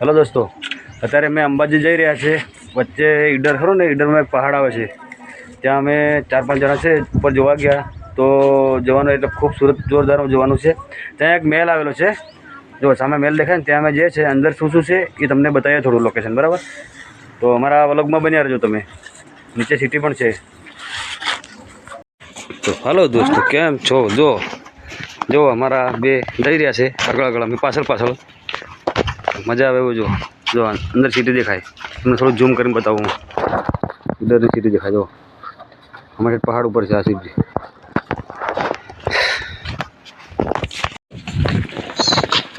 Hello દોસ્તો. અત્યારે અમે અંબાજી જઈ રહ્યા છે વચ્ચે ઈડર ખરો ને, ઈડરમાં એક પહાડ આવે છે. ત્યાં અમે ચાર પાંચ જણા છે, ઉપર જોવા ગયા. તો જવાનું એટલે ખૂબ સુરત જોરદાર જોવાનું છે. ત્યાં એક મેલ આવેલો છે. જો સામે મેલ દેખાય ને, ત્યાં અમે જે છે, અંદર શું શું છે એ તમને બતાવીએ થોડું લોકેશન બરાબર? તો અમારા વલોગમાં બન્યા રહેજો તમે. નીચે સિટી પણ છે. તો હાલો દોસ્તો, કેમ છો? જો જો અમારા બે જઈ રહ્યા છે, આગળ આગળ અમે પાછળ પાછળ. મજા આવે એવું જો. જો, અંદર સીટી દેખાય. તમને થોડું ઝૂમ કરીને બતાવું હું. ઉદરની સીટી દેખાય, જો. અમારે પહાડ ઉપર છે આ સિટી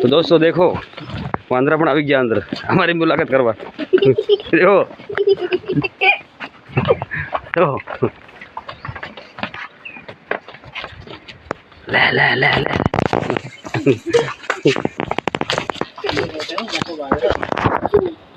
તો દોસ્તો દેખો વાંદરા પણ આવી ગયા અંદર. અમારી મુલાકાત કરવા. જો. લે લે લે લે. લે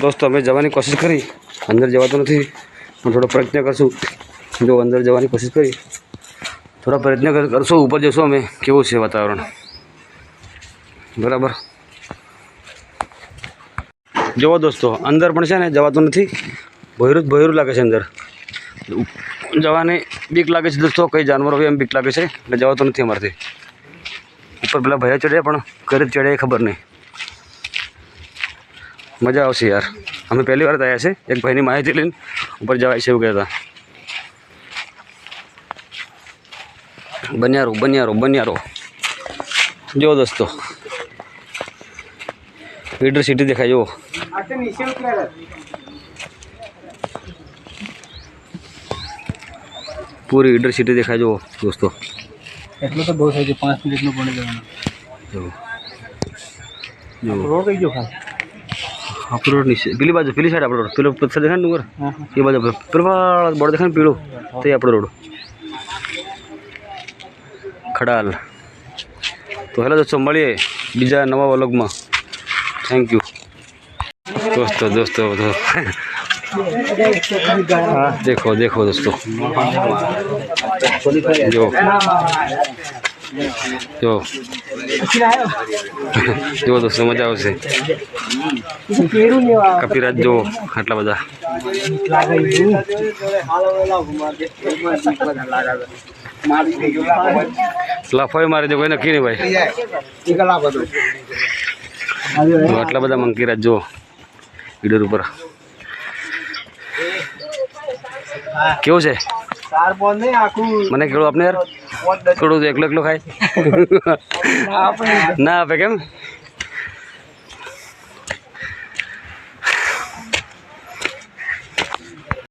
દોસ્તો અમે જવાની કોશિશ કરી. અંદર જવાતો નથી, પણ થોડો પ્રયત્ન કરશું. જો અંદર જવાની કોશિશ કરી, થોડા પ્રયત્ન કર- કરશું, ઉપર જશું અમે. કેવું છે વાતાવરણ? બરાબર. જુઓ દોસ્તો, અંદર પણ છે ને જવાતું નથી. ભયરું જ ભયરું લાગે છે અંદર. જવાની બીક લાગે છે દોસ્તો, કઈ જાનવરો એમ બીક લાગે છે, એટલે જવાતું નથી અમારાથી. ઉપર પેલા ભયા ચડ્યા પણ, ઘરે ચડ્યા ખબર નહીં. મજા આવશે યાર. અમે પહેલી વાર જ આવ્યા છે. એક ભાઈની માહિતી લઈને ઉપર જવાય છે એવું કહેતા. બન્યારો બન્યારો બન્યારો જો દોસ્તો. ઈડર સિટી દેખાય જુઓ. પૂરી ઈડર સિટી દેખાય જુઓ દોસ્તો. એટલું તો બહુ થાય છે પાંચ મિનિટનું પણ જવાનું જુઓ. રોડ કઈ ગયો ખાસ આપણો રોડ નીચે પેલી બાજુ પેલી સાઈડ આપણો રોડ પેલો પથ્થર દેખાય ને ડુંગર હા એ બાજુ આપણો પેલો બોર્ડ દેખાય ને પીળો તે આપણો રોડ ખડાલ તો હેલો દોસ્તો મળીએ બીજા નવા વ્લોગમાં થેન્ક યુ દોસ્તો દોસ્તો તો દેખો દેખો દોસ્તો જો જો. જો દોસ્તો મજા આવશે. કપિરાજ જો આટલા બધા. લફાઈ મારે જો કોઈ નક્કી નહીં ભાઈ. આટલા બધા મંકીરાજ જો ઈડર ઉપર. કેવું છે? મને કેવું આપને યાર. તો એકલો એકલો ખાય. ના આપે કેમ?